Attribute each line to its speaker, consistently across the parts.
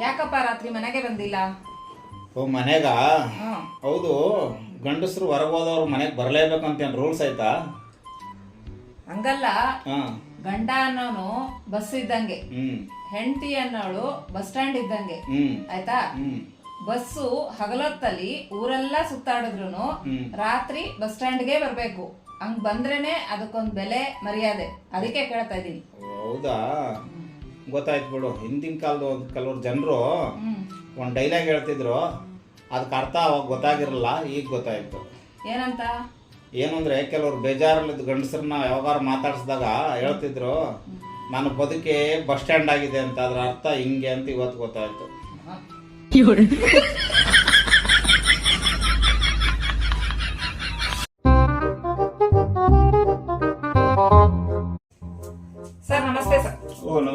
Speaker 1: ಯಾಕಪ್ಪ ರಾತ್ರಿ ಮನೆಗೆ ಬಂದಿಲ್ಲ?
Speaker 2: ಓ ಮನೆಗ?
Speaker 1: ಹ್ಮ್
Speaker 2: ಹೌದು ಗಂಡಸರು ಹೊರಗೋದವ್ರು ಮನೆಗೆ ಮನೆಗೆ ಅಂತ ರೂಲ್ಸ್ ಆಯ್ತಾ?
Speaker 1: ಹಂಗಲ್ಲ.
Speaker 2: ಹಾ.
Speaker 1: ಗಂಡ ಅನ್ನೋನು ಬಸ್ ಇದ್ದಂಗೆ. ಹೆಂಡತಿ ಅನ್ನೋಳು ಬಸ್ ಸ್ಟ್ಯಾಂಡ್ ಇದ್ದಂಗೆ.
Speaker 2: ಹ್ಮ್.
Speaker 1: ಆಯ್ತಾ?
Speaker 2: ಹ್ಮ್.
Speaker 1: ಬಸ್ಸು ಹಗಲೊತ್ತಲ್ಲಿ ಊರೆಲ್ಲ ಸುತ್ತಾಡಿದ್ರು ರಾತ್ರಿ ಬಸ್ ಸ್ಟ್ಯಾಂಡ್ಗೆ ಬರ್ಬೇಕು. ಹಂಗ್ ಬಂದ್ರೇನೆ ಅದಕ್ಕೊಂದ್ ಬೆಲೆ ಮರ್ಯಾದೆ. ಅದಕ್ಕೆ ಕೇಳ್ತಾ ಇದೀನಿ
Speaker 2: ಹೌದಾ? ಗೊತ್ತಾಯ್ತು ಬಿಡು. ಹಿಂದಿನ ಕಾಲದ ಕೆಲವರು ಜನರು ಒಂದು ಡೈಲಾಗ್ ಹೇಳ್ತಿದ್ರು. ಅದಕ್ಕೆ ಅರ್ಥ ಅವಾಗ ಗೊತ್ತಾಗಿರಲ್ಲ ಈಗ ಗೊತ್ತಾಯ್ತು.
Speaker 1: ಏನಂತ?
Speaker 2: ಏನು ಅಂದರೆ ಕೆಲವ್ರು ಬೇಜಾರಲ್ಲಿದ್ದ ಗಂಡಸರನ್ನ ಯಾವಾಗ ಮಾತಾಡಿಸಿದಾಗ ಹೇಳ್ತಿದ್ರು ನಾನು ಬದುಕೆ ಬಸ್ ಸ್ಟ್ಯಾಂಡ್ ಆಗಿದೆ ಅಂತ ಅದರ ಅರ್ಥ ಹಿಂಗೆ ಅಂತ ಇವತ್ತು ಗೊತ್ತಾಯ್ತು.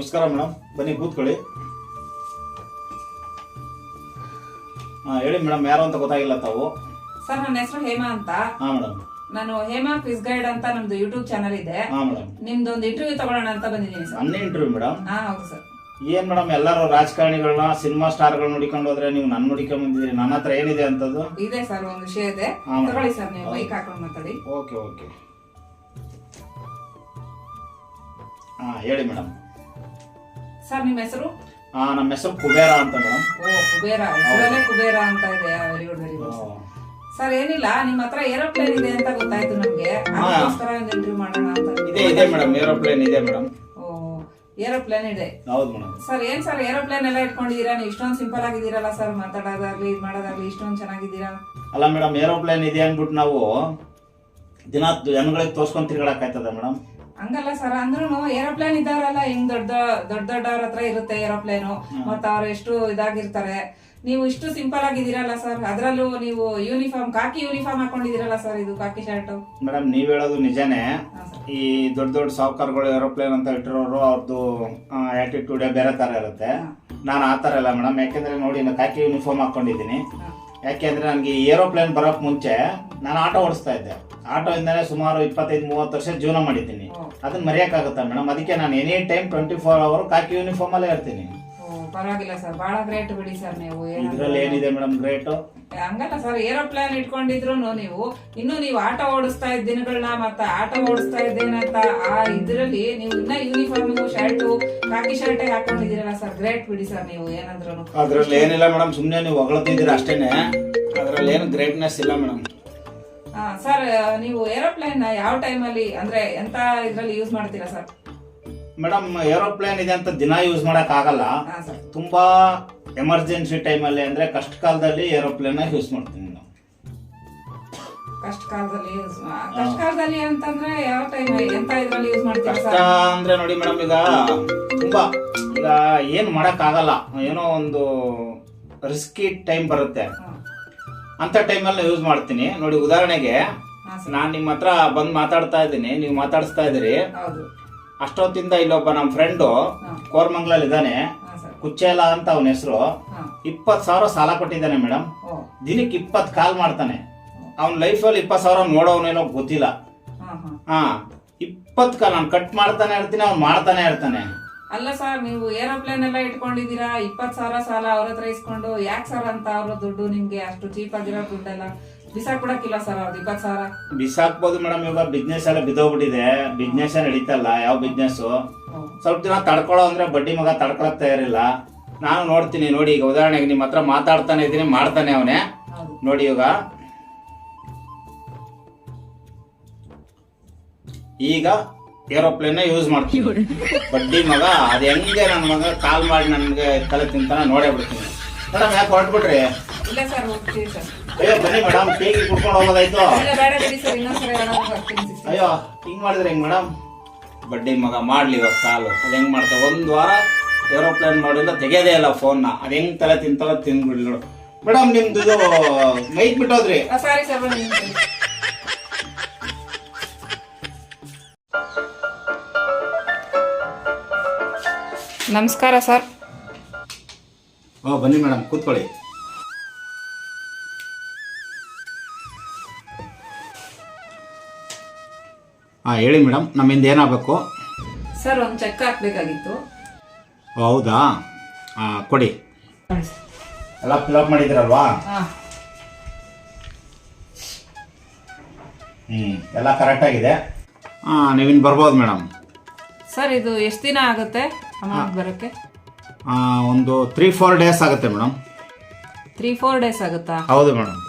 Speaker 2: ನಮಸ್ಕಾರ ಮೇಡಮ್ ಬನ್ನಿ ಕೂತ್ಕೊಳ್ಳಿ. ಹಾ ಹೇಳಿ ಮೇಡಮ್ ಯಾರು ಅಂತ ಗೊತ್ತಾಗಿಲ್ಲ ತಾವು.
Speaker 1: ಸರ್ ನನ್ನ ಹೆಸರು ಹೇಮಾ ಅಂತ.
Speaker 2: ಹಾ ಮೇಡಮ್
Speaker 1: ನಾನು ಹೇಮಾ ಕ್ವಿಸ್ ಗೈಡ್ ಅಂತ ನಮ್ದು ಯೂಟ್ಯೂಬ್ ಚಾನಲ್ ಇದೆ.
Speaker 2: ಹಾ ಮೇಡಮ್
Speaker 1: ನಿಮ್ದೊಂದು ಇಂಟರ್ವ್ಯೂ ತಗೊಳ್ಳೋಣ ಅಂತ ಬಂದಿದ್ದೀನಿ ಸರ್.
Speaker 2: ನನ್ನ ಇಂಟರ್ವ್ಯೂ ಮೇಡಮ್
Speaker 1: ಹಾ ಹೌದು ಸರ್.
Speaker 2: ಏನ್ ಮೇಡಮ್ ಎಲ್ಲರೂ ರಾಜಕಾರಣಿಗಳನ್ನ ಸಿನಿಮಾ ಸ್ಟಾರ್ಗಳನ್ನ ನೋಡಿಕೊಂಡು ಹೋದ್ರೆ ನೀವು ನನ್ನ ನೋಡಿಕೊಂಡು ಬಂದಿದ್ರಿ ನನ್ನ ಹತ್ರ ಏನಿದೆ ಅಂತದ್ದು?
Speaker 1: ಇದೆ ಸರ್ ಒಂದು ವಿಷಯ ಇದೆ.
Speaker 2: ಹಾ, madam.
Speaker 1: ತಗೊಳ್ಳಿ ಸರ್ ನೀವು ಮೈಕ್ ಹಾಕೊಂಡು ಮಾತಾಡಿ.
Speaker 2: Okay okay. ಹಾ ಹೇಳಿ ಮೇಡಮ್
Speaker 1: ಸರ್ ನಿಮ್ಮ ಹೆಸರು?
Speaker 2: ಹಾಂ ನಮ್ಮ ಹೆಸರು ಕುಬೇರ ಅಂತ ಮೇಡಮ್.
Speaker 1: ಓ ಕುಬೇರ. ಹೆಸರಲ್ಲೇ ಕುಬೇರ ಅಂತ ಇದೆ very good very good sir ಏನಿಲ್ಲ ನಿಮ್ಮ ಹತ್ರ ಏರೋಪ್ಲೇನ್ ಇದೆ ಅಂತ ಗೊತ್ತಾಯ್ತು ನಮ್ಗೆ. ಅದಕ್ಕೋಸ್ಕರ ಒಂದು ಇಂಟರ್ವ್ಯೂ ಮಾಡೋಣ ಅಂತ
Speaker 2: ಇದೆ ಇದೆ ಮೇಡಮ್ ಏರೋಪ್ಲೇನ್ ಇದೆ ಮೇಡಮ್.
Speaker 1: ಓ ಏರೋಪ್ಲೇನ್ ಇದೆ.
Speaker 2: ಹೌದು ಮೇಡಮ್.
Speaker 1: ಸರ್ ಏನ್ ಸರ್ ಏರೋಪ್ಲೇನ್ ಎಲ್ಲ ಇಟ್ಕೊಂಡಿದೀರಾ ನೀವು ಇಷ್ಟೊಂದು ಸಿಂಪಲ್ ಆಗಿದ್ದೀರಲ್ಲ ಸರ್ ಮಾತಾಡೋದಾಗ್ಲಿ ಇದು ಮಾಡೋದಾಗ್ಲಿ ಇಷ್ಟೊಂದು ಚೆನ್ನಾಗಿದ್ದೀರಾ?
Speaker 2: ಅಲ್ಲ ಮೇಡಮ್ ಏರೋಪ್ಲೇನ್ ಇದೆ ಅಂದ್ಬಿಟ್ಟು ನಾವು ದಿನ ಜನಗಳಿಗೆ ತೋರ್ಸ್ಕೊಂಡ್ ತಿರ್ಗಾಡಕ್ಕಾಯ್ತದ ಮೇಡಮ್?
Speaker 1: ಹಂಗಲ್ಲ ಸರ್ ಅಂದ್ರೂ ಏರೋಪ್ಲೇನ್ ಇದ್ದಾರಲ್ಲ ಹಿಂಗ್ ದೊಡ್ಡ ದೊಡ್ಡ ದೊಡ್ಡವ್ರ ಹತ್ರ ಇರುತ್ತೆ ಏರೋಪ್ಲೇನು. ಮತ್ತ ಅವ್ರು ಎಷ್ಟು ಇದಾಗಿರ್ತಾರೆ. ನೀವು ಇಷ್ಟು ಸಿಂಪಲ್ ಆಗಿದ್ದೀರಲ್ಲ ಸರ್ ಅದ್ರಲ್ಲೂ ನೀವು ಯೂನಿಫಾರ್ಮ್ ಕಾಕಿ ಯೂನಿಫಾರ್ಮ್ ಹಾಕೊಂಡಿದ್ದೀರಲ್ಲ ಸರ್ ಇದು ಕಾಕಿ ಶರ್ಟ್?
Speaker 2: ಮೇಡಮ್ ನೀವ್ ಹೇಳೋದು ನಿಜಾನೇ. ಈ ದೊಡ್ಡ ದೊಡ್ಡ ಸಾವುಕಾರಗಳು ಏರೋಪ್ಲೇನ್ ಅಂತ ಇಟ್ಟಿರೋರು ಅವ್ರದ್ದು ಆಟಿಟ್ಯೂಡ್ ಬೇರೆ ತರ ಇರುತ್ತೆ. ನಾನು ಆ ಥರ ಇಲ್ಲ ಮೇಡಮ್ ಯಾಕೆಂದ್ರೆ ನೋಡಿ ನಾನು ಕಾಕಿ ಯೂನಿಫಾರ್ಮ್ ಹಾಕೊಂಡಿದ್ದೀನಿ. ಯಾಕೆಂದ್ರೆ ನನಗೆ ಏರೋಪ್ಲೇನ್ ಬರೋಕ್ ಮುಂಚೆ ನಾನು ಆಟೋ ಓಡಿಸ್ತಾ ಇದ್ದೆ. ಆಟೋ ಇಂದಾನೆ ಸುಮಾರು ಇಪ್ಪತ್ತೈದು ಮೂವತ್ತು ವರ್ಷ ಜೀವನ ಮಾಡಿದ್ದೀನಿ. ಅದನ್ನ ಮರೆಯೋಕ್ಕಾಗುತ್ತಾ ಮೇಡಮ್? ಅದಕ್ಕೆ ನಾನು any time twenty four hour ಕಾಕಿ ಯೂನಿಫಾರ್ಮ್ ಅಲ್ಲೇ ಇರ್ತೀನಿ.
Speaker 1: ಪರವಾಗಿಲ್ಲ ಸರ್ ಬಹಳ ಗ್ರೇಟ್ ಬಿಡಿ ಸರ್ ನೀವು.
Speaker 2: ಇದ್ರಲ್ಲಿ ಏನಿದೆ ಮೇಡಮ್ ಗ್ರೇಟ್
Speaker 1: ಹಂಗಲ್ಲ ಸರ್ ಏರೋಪ್ಲೇನ್ ಇಟ್ಕೊಂಡಿದ್ರು ನೀವು. ಇನ್ನು ನೀವು ಆಟೋ ಓಡಿಸ್ತಾ ಇದ್ದ ದಿನಗಳನ್ನ ಮತ್ತ ಆಟೋ ಓಡಿಸ್ತಾ ಇದ್ದೇನಂತ ಆ ಇದ್ರಲ್ಲಿ ನೀವು ಇನ್ನ ಯೂನಿಫಾರ್ಮ್ ಶರ್ಟ್ ಕಾಕಿ ಶರ್ಟ್ ಹಾಕೊಂಡಿದ್ದೀರಲ್ಲ ಸರ್ ಗ್ರೇಟ್ ಬಿಡಿ ಸರ್ ನೀವು. ಏನಂದ್ರು
Speaker 2: ಅದ್ರಲ್ಲಿ ಏನಿಲ್ಲ ಮೇಡಮ್ ಸುಮ್ಮನೆ ನೀವು ಹೊಗಳ್ತಿದ್ದೀರ ಅಷ್ಟೇನೆ. ಅದ್ರಲ್ಲಿ ಏನು ಗ್ರೇಟ್ನೆಸ್ ಇಲ್ಲ ಮೇಡಮ್.
Speaker 1: ಸರ್ ನೀವು ಏರೋಪ್ಲೇನ್ ಯಾವ ಟೈಮಲ್ಲಿ ಅಂದ್ರೆ ಎಂತ ಇದರಲ್ಲಿ ಯೂಸ್ ಮಾಡ್ತೀರಾ ಸರ್?
Speaker 2: ಮೇಡಮ್ ಏರೋಪ್ಲೇನ್ ಇದೆ ಅಂತ ದಿನ ಯೂಸ್ ಮಾಡಕ್ ಆಗಲ್ಲ
Speaker 1: ಸರ್.
Speaker 2: ತುಂಬಾ ಎಮರ್ಜೆನ್ಸಿ ಟೈಮಲ್ಲಿ ಅಂದ್ರೆ ಕಷ್ಟ ಕಾಲದಲ್ಲಿ ಏರೋಪ್ಲೇನ್ ಯೂಸ್ ಮಾಡ್ತೀನಿ ನಾವು
Speaker 1: ಕಷ್ಟ ಕಾಲದಲ್ಲಿ ಯೂಸ್ ಕಷ್ಟ ಕಾಲದಲ್ಲಿ ಅಂತಂದ್ರೆ ಯಾವ ಟೈಮ್ ಎಂತ ಇದ್ರಲ್ಲಿ ಯೂಸ್ ಮಾಡ್ತೀರಾ
Speaker 2: ಕಷ್ಟ ಅಂದ್ರೆ ನೋಡಿ ಮೇಡಮ್ ಈಗ ತುಂಬಾ ಈಗ ಏನ್ ಮಾಡಕ್ ಆಗಲ್ಲ ಏನೋ ಒಂದು ರಿಸ್ಕಿ ಟೈಮ್ ಬರುತ್ತೆ. ಅಂತ ಟೈಮಲ್ಲಿ ಯೂಸ್ ಮಾಡ್ತೀನಿ. ನೋಡಿ ಉದಾಹರಣೆಗೆ ನಾನು ನಿಮ್ಮ ಹತ್ರ ಬಂದು ಮಾತಾಡ್ತಾ ಇದ್ದೀನಿ. ನೀವು ಮಾತಾಡಿಸ್ತಾ ಇದ್ದೀರಿ.
Speaker 1: ಹೌದು.
Speaker 2: ಅಷ್ಟೊತ್ತಿಂದ ಇಲ್ಲೊಬ್ಬ ನಮ್ಮ ಫ್ರೆಂಡು. ಕೋರ್ಮಂಗ್ಲಲ್ಲಿ ಇದ್ದಾನೆ. ಕುಚ್ಚೇಲ ಅಂತ ಅವನ ಹೆಸರು. ಇಪ್ಪತ್ತು ಸಾವಿರ ಸಾಲ ಕೊಟ್ಟಿದ್ದಾನೆ ಮೇಡಮ್. ದಿನಕ್ಕೆ ಇಪ್ಪತ್ತು ಕಾಲ್ ಮಾಡ್ತಾನೆ. ಅವನ ಲೈಫಲ್ಲಿ ಇಪ್ಪತ್ತು ಸಾವಿರ ನೋಡೋವನೇನೋ ಗೊತ್ತಿಲ್ಲ.
Speaker 1: ಹಾ
Speaker 2: ಇಪ್ಪತ್ತು ಕಾಲ್ ನಾನು ಕಟ್ ಮಾಡ್ತಾನೆ ಇರ್ತೀನಿ ಅವ್ನು ಮಾಡ್ತಾನೆ ಇರ್ತಾನೆ.
Speaker 1: ಅಲ್ಲ ಸರ್ ನೀವು ಏರೋಪ್ಲೇನ್ ಎಲ್ಲ ಇಟ್ಕೊಂಡಿದ್ದೀರಾ? ಇಪ್ಪತ್ತು ಸಾವಿರ ಸಾಲ ಅವ್ರ ಹತ್ರ ಇಸ್ಕೊಂಡು. ಯಾಕೆ ಸರ್ ಅಂತ ಅವ್ರ ದುಡ್ಡು ನಿಮ್ಗೆ ಅಷ್ಟು ಚೀಪ್ ಆಗಿರೋ ದುಡ್ಡೆಲ್ಲ? ಬಿಸಾಕ್ಬಿಡಕ್ಕಿಲ್ಲ ಸರ್ ಅವ್ರದ್ದು ಇಪ್ಪತ್ತು ಸಾವಿರ.
Speaker 2: ಬಿಸಾಕ್ಬೋದು ಮೇಡಮ್ ಇವಾಗ ಬಿಸ್ನೆಸ್ ಎಲ್ಲ ಬಿದ್ದೋಗ್ಬಿಟ್ಟಿದೆ. ಬಿಸ್ನೆಸ್ ನಡೀತಲ್ಲ? ಯಾವ ಬಿಸ್ನೆಸ್ ಸ್ವಲ್ಪ ದಿನ ತಡ್ಕೊಳ್ಳೋ ಅಂದ್ರೆ ಬಡ್ಡಿ ಮಗ ತಡ್ಕೊಳಕ್ ತಯಾರಿಲ್ಲ. ನಾನು ನೋಡ್ತೀನಿ ನೋಡಿ ಈಗ ಉದಾಹರಣೆಗೆ ನಿಮ್ಮ ಹತ್ರ ಮಾತಾಡ್ತಾನೆ ಇದ್ದೀನಿ ಮಾಡ್ತಾನೆ ಅವನೇ. ನೋಡಿ ಇವಾಗ. ಈಗ ಏರೋಪ್ಲೇನ್ ಯೂಸ್ ಮಾಡ್ತೀವಿ ಬಡ್ಡಿ ಮಗ ಅದು ಹೆಂಗೆ ನನ್ನ ಮಗ ಕಾಲ್ ಮಾಡಿ ನನಗೆ ತಲೆ ತಿಂತಾನ ನೋಡೇ ಬಿಡ್ತೀನಿ. ಮೇಡಮ್ ಯಾಕೆ ಹೊರಟ್ಬಿಟ್ರಿ?
Speaker 1: ಇಲ್ಲ ಸರ್ ಹೋಗ್ತೀವಿ ಸರ್.
Speaker 2: ಅಯ್ಯೋ ಬನ್ನಿ ಮೇಡಮ್ ಟೀಗೆ ಕುಡ್ಕೊಂಡು ಹೋಗೋದಾಯ್ತು. ಅಯ್ಯೋ ಹಿಂಗ್ ಮಾಡಿದ್ರೆ ಹೆಂಗ್ ಮೇಡಮ್? ಬಡ್ಡಿ ಮಗ ಮಾಡ್ಲಿ ಇವಾಗ ಕಾಲು. ಅದ್ ಹೆಂಗ್ ಮಾಡ್ತಾವ ಒಂದ್ ವಾರ ಏರೋಪ್ಲೇನ್ ಮಾಡಿಲ್ಲ ತೆಗೆಯೋದೇ ಇಲ್ಲ ಫೋನ್ನ. ಅದ್ ಹೆಂಗ್ ತಲೆ ತಿಂತಾರೋ ತಿಂದ್ಬಿಡ್ಲಿ ನೋಡು. ಮೇಡಮ್ ನಿಮ್ದು ಇದು ಮೈಕ್ ಬಿಟ್ಟೋದ್ರಿ.
Speaker 1: ಆ, ಸಾರಿ ಸರ್ ನಮಸ್ಕಾರ ಸರ್.
Speaker 2: ಓ ಬನ್ನಿ ಮೇಡಮ್ ಕೂತ್ಕೊಳ್ಳಿ. ಹಾಂ ಹೇಳಿ ಮೇಡಮ್ ನಮ್ಮಿಂದ ಏನಾಗಬೇಕು?
Speaker 1: ಸರ್ ಒಂದು ಚೆಕ್ ಹಾಕ್ಬೇಕಾಗಿತ್ತು.
Speaker 2: ಹೌದಾ? ಹಾಂ ಕೊಡಿ. ಎಲ್ಲ ಫಿಲಪ್ ಮಾಡಿದ್ರಲ್ವಾ
Speaker 1: ಹಾಂ.
Speaker 2: ಹ್ಞೂ ಎಲ್ಲ ಕರೆಕ್ಟಾಗಿದೆ ಹಾಂ ನೀವಿನ್ನು ಬರ್ಬೋದು ಮೇಡಮ್.
Speaker 1: ಸರ್ ಇದು ಎಷ್ಟು ದಿನ ಆಗುತ್ತೆ? ಅಮೌಂಟ್ ಬರೋಕ್ಕೆ?
Speaker 2: ಒಂದು ತ್ರೀ ಫೋರ್ ಡೇಸ್ ಆಗುತ್ತೆ ಮೇಡಮ್.
Speaker 1: ತ್ರೀ ಫೋರ್ ಡೇಸ್ ಆಗುತ್ತಾ?
Speaker 2: ಹೌದು ಮೇಡಮ್.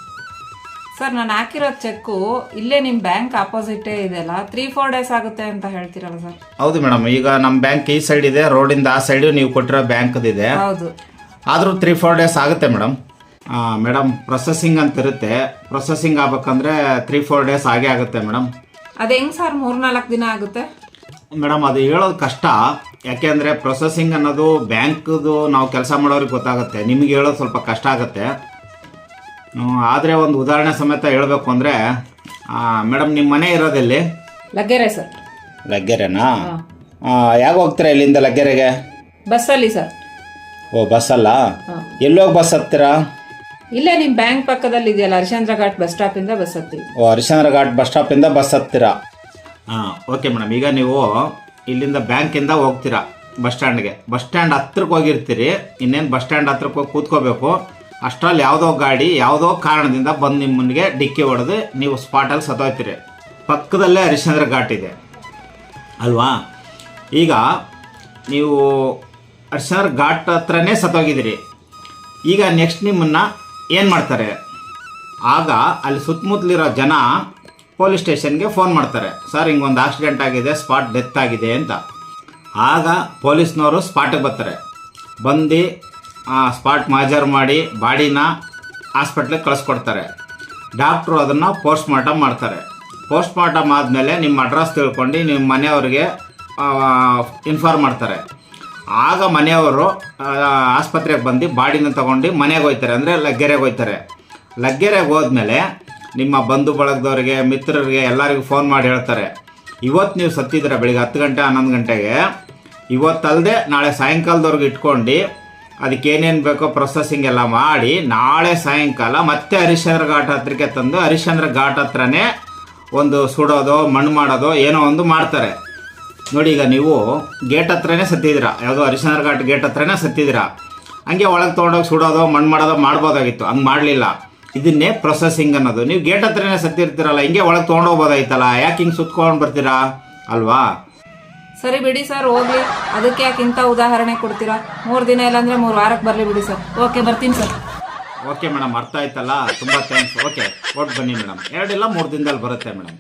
Speaker 1: ಸರ್ ನಾನು ಹಾಕಿರೋ ಚೆಕ್ಕು ಇಲ್ಲೇ ನಿಮ್ಮ ಬ್ಯಾಂಕ್ ಆಪೋಸಿಟೇ ಇದೆಯಲ್ಲ ತ್ರೀ ಫೋರ್ ಡೇಸ್ ಆಗುತ್ತೆ ಅಂತ ಹೇಳ್ತೀರಲ್ಲ ಸರ್?
Speaker 2: ಹೌದು ಮೇಡಮ್ ಈಗ ನಮ್ಮ ಬ್ಯಾಂಕ್ ಈ ಸೈಡ್ ಇದೆ ರೋಡಿಂದ ಆ ಸೈಡು ನೀವು ಕೊಟ್ಟಿರೋ ಬ್ಯಾಂಕ್ದಿದೆ.
Speaker 1: ಹೌದು.
Speaker 2: ಆದರೂ ತ್ರೀ ಫೋರ್ ಡೇಸ್ ಆಗುತ್ತೆ ಮೇಡಮ್. ಮೇಡಮ್ ಪ್ರೊಸೆಸಿಂಗ್ ಅಂತ ಇರುತ್ತೆ. ಪ್ರೊಸೆಸಿಂಗ್ ಆಗ್ಬೇಕಂದ್ರೆ ತ್ರೀ ಫೋರ್ ಡೇಸ್ ಆಗೇ ಆಗುತ್ತೆ ಮೇಡಮ್.
Speaker 1: ಅದು ಹೆಂಗೆ ಸರ್ ಮೂರ್ನಾಲ್ಕು ದಿನ ಆಗುತ್ತೆ?
Speaker 2: ಮೇಡಮ್ ಅದು ಹೇಳೋದು ಕಷ್ಟ. ಯಾಕೆಂದರೆ ಪ್ರೊಸೆಸಿಂಗ್ ಅನ್ನೋದು ಬ್ಯಾಂಕ್ದು ನಾವು ಕೆಲಸ ಮಾಡೋರಿಗೆ ಗೊತ್ತಾಗುತ್ತೆ. ನಿಮಗೆ ಹೇಳೋದು ಸ್ವಲ್ಪ ಕಷ್ಟ ಆಗುತ್ತೆ. ಆದರೆ ಒಂದು ಉದಾಹರಣೆ ಸಮೇತ ಹೇಳಬೇಕು ಅಂದರೆ ಮೇಡಮ್ ನಿಮ್ಮ ಮನೆ ಇರೋದೆಲ್ಲಿ
Speaker 1: ಲಗ್ಗೆರೆ ಸರ್.
Speaker 2: ಲಗ್ಗೆರೆನಾ? ಯಾವಾಗ ಹೋಗ್ತೀರಾ ಇಲ್ಲಿಂದ ಲಗ್ಗೆರೆಗೆ?
Speaker 1: ಬಸ್ಸಲ್ಲಿ ಸರ್.
Speaker 2: ಓ ಬಸ್ಸಲ್ಲ? ಎಲ್ಲೋಗಿ ಬಸ್ ಹತ್ತೀರಾ?
Speaker 1: ಇಲ್ಲೇ ನಿಮ್ಮ ಬ್ಯಾಂಕ್ ಪಕ್ಕದಲ್ಲಿ ಇದೆಯಲ್ಲ ಹರಿಶ್ಚಂದ್ರ ಘಾಟ್ ಬಸ್ ಸ್ಟಾಪಿಂದ ಬಸ್ ಹತ್ತಿರ
Speaker 2: ಓ ಹರಿಶಂದ್ರ ಘಾಟ್ ಬಸ್ ಸ್ಟಾಪಿಂದ ಬಸ್ ಹತ್ತೀರಾ? ಹಾಂ ಓಕೆ ಮೇಡಮ್ ಈಗ ನೀವು ಇಲ್ಲಿಂದ ಬ್ಯಾಂಕಿಂದ ಹೋಗ್ತೀರಾ ಬಸ್ ಸ್ಟ್ಯಾಂಡ್ಗೆ ಬಸ್ ಸ್ಟ್ಯಾಂಡ್ ಹತ್ರಕ್ಕೆ ಹೋಗಿರ್ತೀರಿ, ಇನ್ನೇನು ಬಸ್ ಸ್ಟ್ಯಾಂಡ್ ಹತ್ರಕ್ಕೆ ಹೋಗಿ ಕೂತ್ಕೋಬೇಕು. ಅಷ್ಟರಲ್ಲಿ ಯಾವುದೋ ಗಾಡಿ, ಯಾವುದೋ ಕಾರಣದಿಂದ ಬಂದು ನಿಮ್ಮನಿಗೆ ಡಿಕ್ಕಿ ಹೊಡೆದು ನೀವು ಸ್ಪಾಟಲ್ಲಿ ಸತ್ತೋಯ್ತೀರಿ. ಪಕ್ಕದಲ್ಲೇ ಹರಿಶ್ಚಂದ್ರ ಘಾಟ್ ಇದೆ. ಅಲ್ವಾ? ಈಗ ನೀವು ಹರಿಶ್ಚಂದ್ರ ಘಾಟ್ ಹತ್ರನೇ ಸತ್ತೋಗಿದ್ದೀರಿ. ಈಗ ನೆಕ್ಸ್ಟ್ ನಿಮ್ಮನ್ನು ಏನು ಮಾಡ್ತಾರೆ? ಆಗ ಅಲ್ಲಿ ಸುತ್ತಮುತ್ತಲಿರೋ ಜನ ಪೊಲೀಸ್ ಸ್ಟೇಷನ್ಗೆ ಫೋನ್ ಮಾಡ್ತಾರೆ. ಸರ್ ಒಂದು ಆಕ್ಸಿಡೆಂಟ್ ಆಗಿದೆ, ಸ್ಪಾಟ್ ಡೆತ್ ಆಗಿದೆ ಅಂತ. ಆಗ ಪೊಲೀಸ್ನವರು ಸ್ಪಾಟಿಗೆ ಬರ್ತಾರೆ. ಬಂದು ಸ್ಪಾಟ್ ಮಾಜರ್ ಮಾಡಿ ಬಾಡಿನ ಹಾಸ್ಪಿಟ್ಲಿಗೆ ಕಳಿಸ್ಕೊಡ್ತಾರೆ. ಡಾಕ್ಟ್ರು ಅದನ್ನು ಪೋಸ್ಟ್ ಮಾರ್ಟಮ್ ಮಾಡ್ತಾರೆ. ಪೋಸ್ಟ್ ಮಾರ್ಟಮ್ ಆದಮೇಲೆ ನಿಮ್ಮ ಅಡ್ರೆಸ್ ತಿಳ್ಕೊಂಡು ನಿಮ್ಮ ಮನೆಯವ್ರಿಗೆ ಇನ್ಫಾರ್ಮ್ ಮಾಡ್ತಾರೆ. ಆಗ ಮನೆಯವರು ಆಸ್ಪತ್ರೆಗೆ ಬಂದು ಬಾಡಿನ ತಗೊಂಡು ಮನೆಗೆ ಹೋಗ್ತಾರೆ. ಅಂದರೆ ಲಗ್ಗೆರೆಗೆ ಹೋಗ್ತಾರೆ. ಲಗ್ಗೆರೆಗೆ ಹೋದ್ಮೇಲೆ ನಿಮ್ಮ ಬಂಧು ಬಳಗದವ್ರಿಗೆ, ಮಿತ್ರರಿಗೆ ಎಲ್ಲರಿಗೂ ಫೋನ್ ಮಾಡಿ ಹೇಳ್ತಾರೆ. ಇವತ್ತು ನೀವು ಸತ್ತಿದ್ದೀರ? ಬೆಳಿಗ್ಗೆ ಹತ್ತು ಗಂಟೆ, ಹನ್ನೊಂದು ಗಂಟೆಗೆ. ಇವತ್ತಲ್ಲದೆ ನಾಳೆ ಸಾಯಂಕಾಲದವ್ರಿಗೆ ಇಟ್ಕೊಂಡು ಅದಕ್ಕೆ ಏನೇನು ಬೇಕೋ ಪ್ರೊಸೆಸಿಂಗ್ ಎಲ್ಲ ಮಾಡಿ, ನಾಳೆ ಸಾಯಂಕಾಲ ಮತ್ತೆ ಹರಿಶ್ಚಂದ್ರ ಘಾಟ್ ಹತ್ರಕ್ಕೆ ತಂದು, ಹರಿಶ್ಚಂದ್ರ ಘಾಟ್ ಹತ್ರನೇ ಒಂದು ಸುಡೋದು, ಮಣ್ಣು ಮಾಡೋದು ಏನೋ ಒಂದು ಮಾಡ್ತಾರೆ. ನೋಡಿ ಈಗ ನೀವು ಗೇಟ್ ಹತ್ರನೇ ಸತ್ತಿದ್ದೀರಾ? ಯಾವುದೋ ಹರಿಶ್ಚಂದ್ರ ಘಾಟ್ ಗೇಟ್ ಹತ್ರನೇ ಸತ್ತಿದ್ದೀರಾ? ಹಂಗೆ ಒಳಗೆ ತೊಗೊಂಡೋಗಿ ಸುಡೋದು, ಮಣ್ಣು ಮಾಡೋದು ಮಾಡ್ಬೋದಾಗಿತ್ತು. ಹಂಗೆ ಮಾಡಲಿಲ್ಲ. ಇದನ್ನೇ ಪ್ರೊಸೆಸಿಂಗ್ ಅನ್ನೋದು. ನೀವು ಗೇಟ್ ಹತ್ರನೇ ಸತ್ತಿರ್ತೀರಲ್ಲ ಹಿಂಗೆ ಒಳಗೆ ತೊಗೊಂಡೋಗ್ಬೋದಾಯ್ತಲ್ಲ ಯಾಕೆ ಹಿಂಗೆ ಸುತ್ಕೊಂಡು ಬರ್ತೀರಾ? ಅಲ್ವಾ?
Speaker 1: ಸರಿ ಬಿಡಿ ಸರ್ ಹೋಗ್ಲಿ. ಅದಕ್ಕೆ ಯಾಕೆ ಇಂಥ ಉದಾಹರಣೆ ಕೊಡ್ತೀರಾ? ಮೂರು ದಿನ ಇಲ್ಲಾಂದ್ರೆ ಮೂರು ವಾರಕ್ಕೆ ಬರಲಿ ಬಿಡಿ ಸರ್. ಓಕೆ ಬರ್ತೀನಿ ಸರ್.
Speaker 2: ಓಕೆ ಮೇಡಮ್ ಅರ್ಥ ಆಯ್ತಲ್ಲ? ತುಂಬ ಥ್ಯಾಂಕ್ಸ್ ಓಕೆ ಕೊಟ್ಟು ಬನ್ನಿ ಮೇಡಮ್. ಎರಡಿಲ್ಲ ಮೂರು ದಿನದಲ್ಲಿ ಬರುತ್ತೆ ಮೇಡಮ್.